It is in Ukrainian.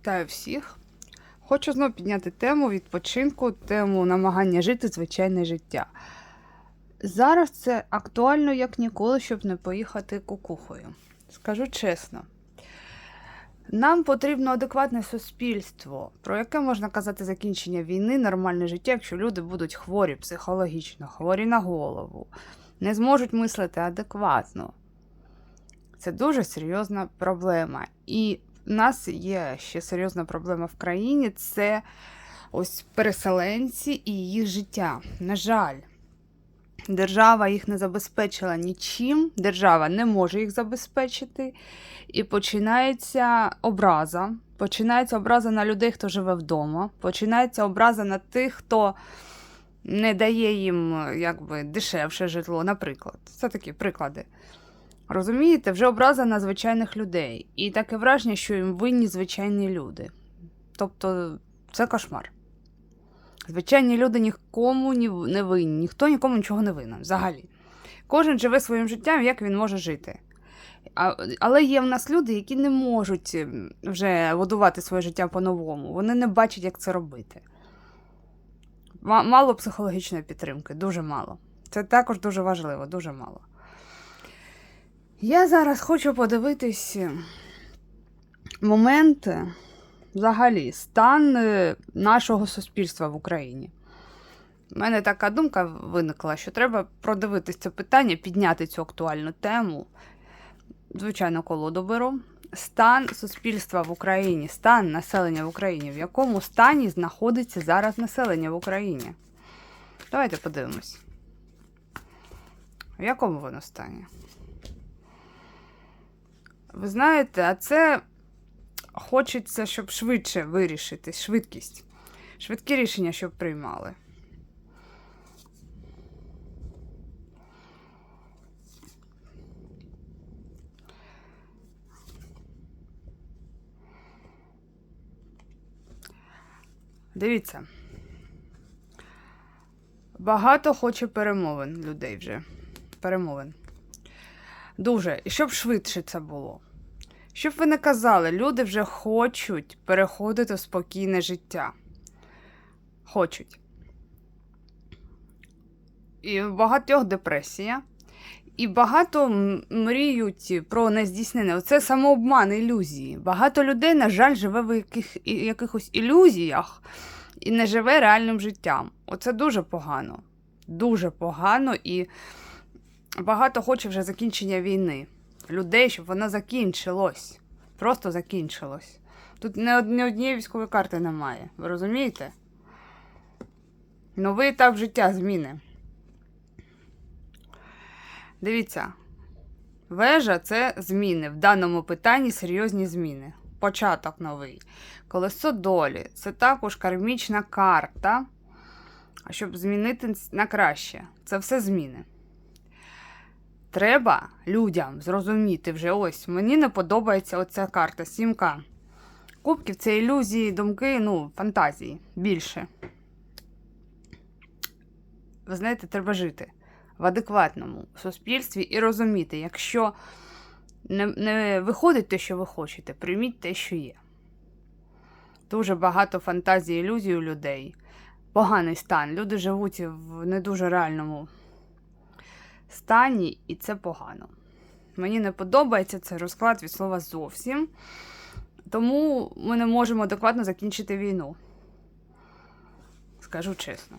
Вітаю всіх. Хочу знову підняти тему відпочинку, тему намагання жити звичайне життя. Зараз це актуально як ніколи, щоб не поїхати кукухою. Скажу чесно. Нам потрібно адекватне суспільство, про яке можна казати закінчення війни, нормальне життя, якщо люди будуть хворі психологічно, хворі на голову, не зможуть мислити адекватно. Це дуже серйозна проблема. І в нас є ще серйозна проблема в країні це ось переселенці і їх життя. На жаль, держава їх не забезпечила нічим, держава не може їх забезпечити, і починається образа. Починається образа на людей, хто живе вдома, починається образа на тих, хто не дає їм якби дешевше житло, наприклад. Це такі приклади. Розумієте, вже образа на звичайних людей. І таке враження, що їм винні звичайні люди. Тобто це кошмар. Звичайні люди нікому ні- не винні, ніхто нікому нічого не винен взагалі. Кожен живе своїм життям, як він може жити. А, але є в нас люди, які не можуть ем, вже будувати своє життя по-новому. Вони не бачать, як це робити. Ма- Мало психологічної підтримки, дуже мало. Це також дуже важливо, дуже мало. Я зараз хочу подивитись моменти, взагалі, стан е, нашого суспільства в Україні. У мене така думка виникла, що треба продивитись це питання, підняти цю актуальну тему. Звичайно, колоду беру. Стан суспільства в Україні, стан населення в Україні. В якому стані знаходиться зараз населення в Україні? Давайте подивимось. В якому воно стані? Ви знаєте, а це хочеться, щоб швидше вирішити, швидкість. Швидкі рішення, щоб приймали. Дивіться. Багато хоче перемовин людей вже. Перемовин. Дуже. І щоб швидше це було. Щоб ви не казали, люди вже хочуть переходити в спокійне життя. Хочуть. І в багатьох депресія. І багато мріють про нездійснене. Оце самообман, ілюзії. Багато людей, на жаль, живе в яких, якихось ілюзіях і не живе реальним життям. Оце дуже погано. Дуже погано і багато хоче вже закінчення війни. Людей, щоб воно закінчилось. Просто закінчилось. Тут не, од- однієї військової карти немає. Ви розумієте? Новий етап життя зміни. Дивіться. Вежа це зміни. В даному питанні серйозні зміни. Початок новий. Колесо долі це також кармічна карта. Щоб змінити на краще. Це все зміни. Треба людям зрозуміти вже ось. Мені не подобається оця карта, сімка. Кубків це ілюзії, думки, ну, фантазії більше. Ви знаєте, треба жити в адекватному суспільстві і розуміти, якщо не, не виходить те, що ви хочете, прийміть те, що є. Дуже багато фантазій, ілюзій у людей. Поганий стан. Люди живуть в не дуже реальному стані, і це погано. Мені не подобається цей розклад від слова зовсім. Тому ми не можемо адекватно закінчити війну. Скажу чесно.